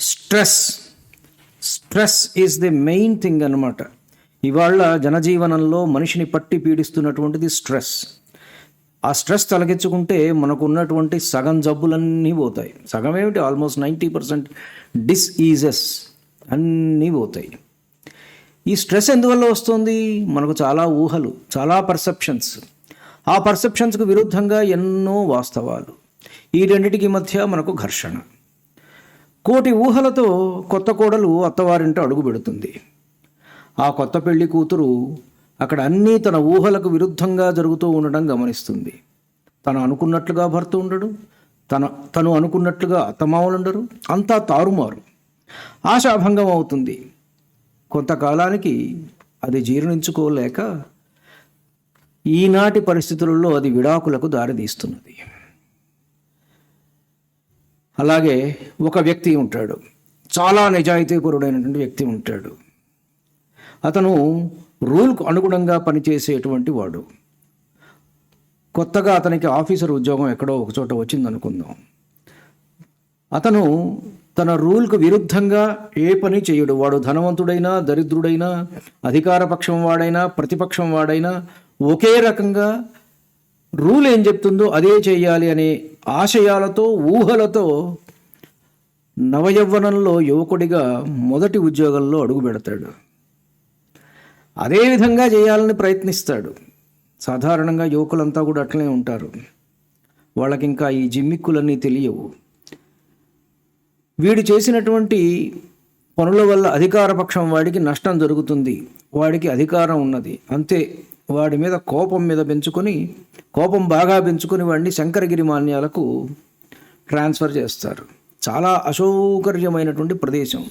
Stress. Stress is the main thing అనమాట ఇవాళ జనజీవనంలో మనిషిని పట్టి పీడిస్తున్నటువంటిది స్ట్రెస్. ఆ స్ట్రెస్ తొలగించుకుంటే మనకు ఉన్నటువంటి సగం జబ్బులన్నీ పోతాయి. సగం ఏమిటి? ఆల్మోస్ట్ నైంటీ పర్సెంట్ డిస్ఈజెస్ అన్నీ పోతాయి. ఈ స్ట్రెస్ ఎందువల్ల వస్తుంది? మనకు చాలా ఊహలు చాలా పర్సెప్షన్స్ ఆ పర్సెప్షన్స్కు విరుద్ధంగా ఎన్నో వాస్తవాలు. ఈ రెండిటికి మధ్య మనకు ఘర్షణ. కోటి ఊహలతో కొత్త కోడలు అత్తవారింట అడుగు పెడుతుంది. ఆ కొత్త పెళ్ళి కూతురు అక్కడ అన్నీ తన ఊహలకు విరుద్ధంగా జరుగుతూ ఉండడం గమనిస్తుంది. తను అనుకున్నట్లుగా భర్త ఉండడు. తన తను అనుకున్నట్లుగా అత్తమామలు ఉండరు అంతా తారుమారు. ఆశాభంగం అవుతుంది. కొంతకాలానికి అది జీర్ణించుకోలేక ఈనాటి పరిస్థితులలో అది విడాకులకు దారితీస్తున్నది. అలాగే ఒక వ్యక్తి ఉంటాడు. చాలా నిజాయితీపరుడైనటువంటి వ్యక్తి ఉంటాడు. అతను రూల్కు అనుగుణంగా పనిచేసేటువంటి వాడు. కొత్తగా అతనికి ఆఫీసర్ ఉద్యోగం ఎక్కడో ఒక చోట వచ్చింది అనుకుందాం అతను తన రూల్కు విరుద్ధంగా ఏ పని చేయడు? వాడు ధనవంతుడైనా దరిద్రుడైనా అధికారపక్షం వాడైనా ప్రతిపక్షం వాడైనా ఒకే రకంగా రూల్ ఏం చెప్తుందో అదే చేయాలి అనే ఆశయాలతో ఊహలతో నవయవ్వనంలో యువకుడిగా మొదటి ఉద్యోగంలో అడుగు పెడతాడు. అదేవిధంగా చేయాలని ప్రయత్నిస్తాడు. సాధారణంగా యువకులంతా కూడా అట్లనే ఉంటారు. వాళ్ళకి ఇంకా ఈ జిమ్మిక్కులన్నీ తెలియవు. వీడు చేసినటువంటి పనుల వల్ల అధికారపక్షం వాడికి నష్టం జరుగుతుంది. వాడికి అధికారం ఉన్నది. అంతే. వాడి మీద కోపం మీద పెంచుకొని కోపం బాగా పెంచుకొని వాడిని శంకరగిరి మాన్యాలకు ట్రాన్స్ఫర్ చేస్తారు. చాలా అసౌకర్యమైనటువంటి ప్రదేశం.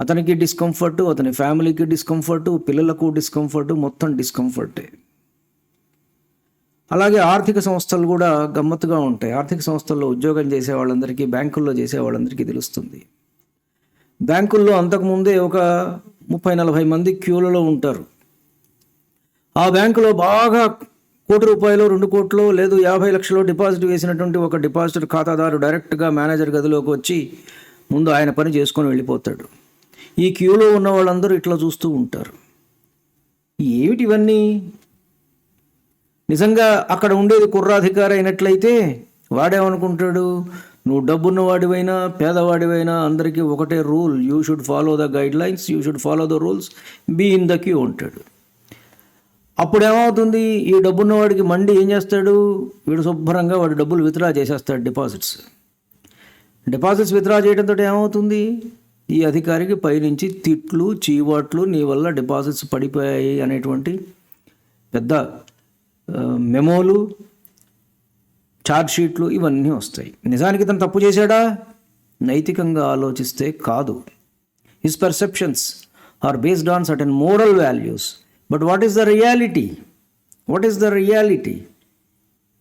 అతనికి డిస్కంఫర్ట్ అతని ఫ్యామిలీకి డిస్కంఫర్ట్ పిల్లలకు డిస్కంఫర్ట్ మొత్తం డిస్కంఫర్టే. అలాగే ఆర్థిక సంస్థలు కూడా గమ్మత్తుగా ఉంటాయి. ఆర్థిక సంస్థల్లో ఉద్యోగం చేసే వాళ్ళందరికీ బ్యాంకుల్లో చేసే వాళ్ళందరికీ తెలుస్తుంది. బ్యాంకుల్లో అంతకుముందే ఒక ముప్పై నలభై మంది క్యూలలో ఉంటారు. ఆ బ్యాంకులో బాగా కోటి రూపాయలు రెండు కోట్లు లేదు యాభై లక్షలు డిపాజిట్ వేసినటువంటి ఒక డిపాజిట్ ఖాతాదారు డైరెక్ట్గా మేనేజర్ గదిలోకి వచ్చి ముందు ఆయన పని చేసుకొని వెళ్ళిపోతాడు. ఈ క్యూలో ఉన్న వాళ్ళందరూ ఇట్లా చూస్తూ ఉంటారు. ఏమిటి ఇవన్నీ? నిజంగా అక్కడ ఉండేది కుర్రాధికారి అయినట్లయితే వాడేమనుకుంటాడు? నువ్వు డబ్బున్న వాడివైనా పేదవాడివైనా అందరికీ ఒకటే rule. You should follow the guidelines you should follow the rules. Be in the queue ఉంటాడు అప్పుడు ఏమవుతుంది ఈ డబ్బున్న వాడికి మండి ఏం చేస్తాడు? వీడు శుభ్రంగా వాడు డబ్బులు విత్డ్రా చేసేస్తాడు డిపాజిట్స్. డిపాజిట్స్ విత్డ్రా చేయడంతో ఏమవుతుంది? ఈ అధికారికి పైనుంచి తిట్లు చీవాట్లు నీ వల్ల డిపాజిట్స్ పడిపోయాయి అనేటువంటి పెద్ద మెమోలు ఛార్జ్ షీట్లు ఇవన్నీ వస్తాయి. నిజానికి తను తప్పు చేశాడా? నైతికంగా ఆలోచిస్తే కాదు. His perceptions are based on certain moral values but what is the reality what is the reality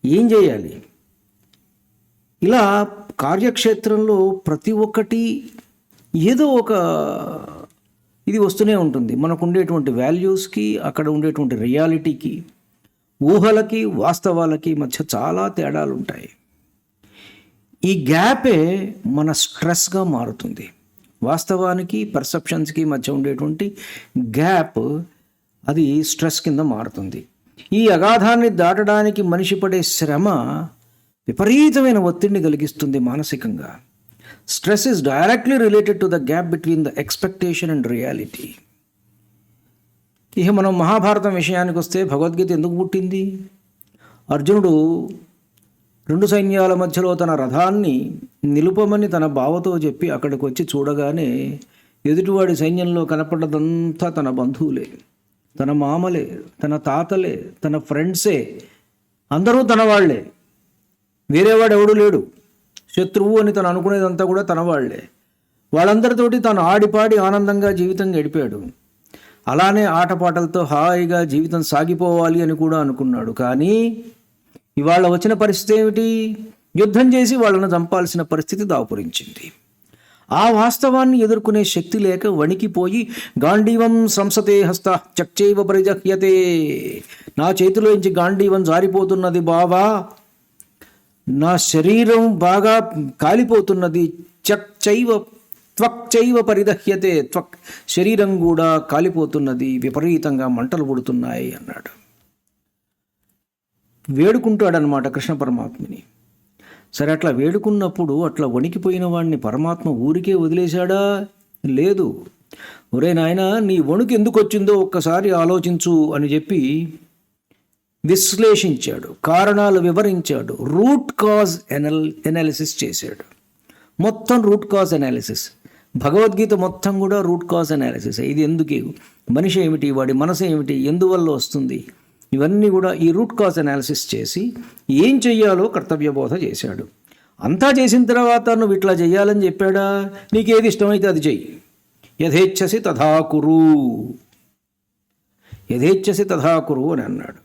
ఏం చేయాలి? ఇలా కార్యక్షేత్రంలో ప్రతి ఒక్కటి ఏదో ఒక ఇది వస్తూనే ఉంటుంది. మనకు ఉండేటువంటి వాల్యూస్కి అక్కడ ఉండేటువంటి రియాలిటీకి ఊహలకి వాస్తవాలకి మధ్య చాలా తేడాలు ఉంటాయి ఈ గ్యాపే మన స్ట్రెస్గా మారుతుంది. వాస్తవానికి పర్సెప్షన్స్కి మధ్య ఉండేటువంటి గ్యాప్ అది స్ట్రెస్ కింద మారుతుంది. ఈ అగాధాన్ని దాటడానికి మనిషి పడే శ్రమ విపరీతమైన ఒత్తిడిని కలిగిస్తుంది మానసికంగా. Stress is directly related to the gap between the expectation and reality. ఇక మనం మహాభారతం విషయానికి వస్తే భగవద్గీత ఎందుకు పుట్టింది? అర్జునుడు రెండు సైన్యాల మధ్యలో తన రథాన్ని నిలుపమని తన బావతో చెప్పి అక్కడికి వచ్చి చూడగానే ఎదుటివాడి సైన్యంలో కనపడ్డదంతా తన బంధువులే. తన మామలే తన తాతలే తన ఫ్రెండ్సే అందరూ తన వాళ్ళే. వేరేవాడు ఎవడు లేడు. శత్రువు అని తను అనుకునేదంతా కూడా తన వాళ్ళే. వాళ్ళందరితోటి తాను ఆడిపాడి ఆనందంగా జీవితం గడిపాడు. అలానే ఆటపాటలతో హాయిగా జీవితం సాగిపోవాలి అని కూడా అనుకున్నాడు. కానీ ఇవాళ వచ్చిన పరిస్థితి ఏమిటి? యుద్ధం చేసి వాళ్ళను చంపాల్సిన పరిస్థితి దాపురించింది. ఆ వాస్తవాన్ని ఎదుర్కొనే శక్తి లేక వణికిపోయి గాంధీవం సంసతే హస్త చక్చైవ పరిజహ్యతే. నా చేతిలోంచి గాంధీవం జారిపోతున్నది బావా. నా శరీరం బాగా కాలిపోతున్నది చైవ త్వక్ చైవ పరిదహ్యతే. త్వక్ శరీరం కూడా కాలిపోతున్నది విపరీతంగా మంటలు పుడుతున్నాయి అన్నాడు. వేడుకుంటాడనమాట కృష్ణ పరమాత్మని. సరే అట్లా వేడుకున్నప్పుడు అట్లా వణికిపోయిన వాడిని పరమాత్మ ఊరికే వదిలేశాడా? లేదు. ఒరే నాయన నీ వణుకు ఎందుకు వచ్చిందో ఒక్కసారి ఆలోచించు అని చెప్పి విశ్లేషించాడు కారణాలు వివరించాడు రూట్ కాజ్ ఎనల్ ఎనాలిసిస్ చేశాడు. మొత్తం రూట్ కాజ్ ఎనాలిసిస్ భగవద్గీత మొత్తం కూడా రూట్ కాజ్ అనాలిసిస్ ఇది ఎందుకు? మనిషి ఏమిటి? వాడి మనసు ఏమిటి? ఎందువల్ల వస్తుంది? ఇవన్నీ కూడా ఈ రూట్ కాజ్ అనాలిసిస్ చేసి ఏం చెయ్యాలో కర్తవ్యబోధ చేశాడు. అంతా చేసిన తర్వాత నువ్వు ఇట్లా చేయాలని చెప్పాడా? నీకేది ఇష్టమైతే అది చెయ్యి. యథేచ్ఛసి తథా కురు. యథేచ్ఛసి తథా కురు అని అన్నాడు.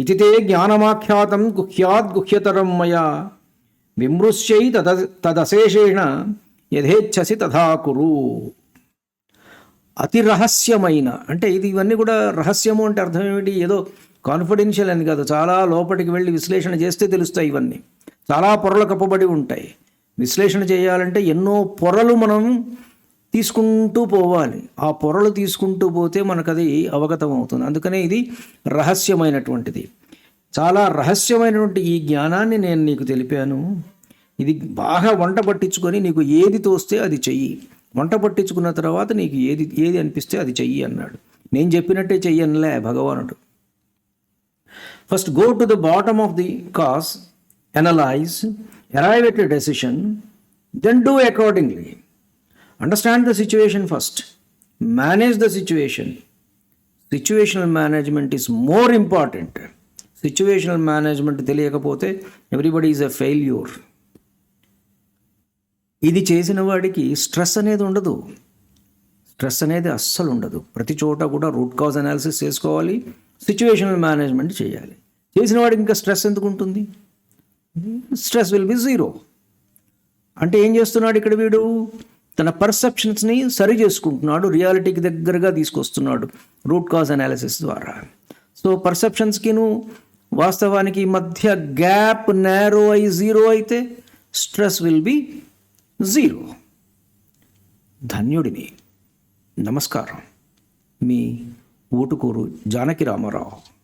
ఇతితే జ్ఞానమాఖ్యాతం గుహ్యాద్ గుహ్యతరం మయా. విమృశ్యై తద తదశేషేణ యథేచ్ఛసి తథా కురు. అతి రహస్యమైన అంటే ఇది ఇవన్నీ కూడా రహస్యము అంటే అర్థం ఏమిటి? ఏదో కాన్ఫిడెన్షియల్ అని కాదు. చాలా లోపలికి వెళ్ళి విశ్లేషణ చేస్తే తెలుస్తాయి ఇవన్నీ. చాలా పొరలు కప్పబడి ఉంటాయి. విశ్లేషణ చేయాలంటే ఎన్నో పొరలు మనం తీసుకుంటూ పోవాలి. ఆ పొరలు తీసుకుంటూ పోతే మనకు అది అవగతం అవుతుంది. అందుకనే ఇది రహస్యమైనటువంటిది. చాలా రహస్యమైనటువంటి ఈ జ్ఞానాన్ని నేను నీకు తెలిపాను. ఇది బాగా వంట పట్టించుకొని నీకు ఏది తోస్తే అది చెయ్యి. వంట పట్టించుకున్న తర్వాత నీకు ఏది ఏది అనిపిస్తే అది చెయ్యి అన్నాడు. నేను చెప్పినట్టే చెయ్యనులే భగవానుడు. First go to the bottom of the cause analyse arrive at decision then do accordingly understand the situation first manage the situation situational management is more important situational management తెలియకపోతే ఎవ్రీబడి ఈజ్ ఎ ఫెయిల్యూర్ ఇది చేసిన వాడికి stress అనేది ఉండదు. Stress అనేది అస్సలు ఉండదు. ప్రతి చోట కూడా రూట్ కాజ్ అనాలిసిస్ చేసుకోవాలి సిచ్యువేషనల్ మేనేజ్మెంట్ చేయాలి. చేసిన వాడికి ఇంకా స్ట్రెస్ ఎందుకు ఉంటుంది? Stress will be zero. అంటే ఏం చేస్తున్నాడు ఇక్కడ వీడు? తన పర్సెప్షన్స్ని సరి చేసుకుంటున్నాడు రియాలిటీకి దగ్గరగా తీసుకొస్తున్నాడు రూట్ కాజ్ అనాలిసిస్ ద్వారా. సో పర్సెప్షన్స్కిను వాస్తవానికి మధ్య గ్యాప్ నేరో అయి జీరో అయితే స్ట్రెస్ విల్ బి జీరో. ధన్యుడిని. నమస్కారం. మీ ఓటుకోరు జానకి రామారావు.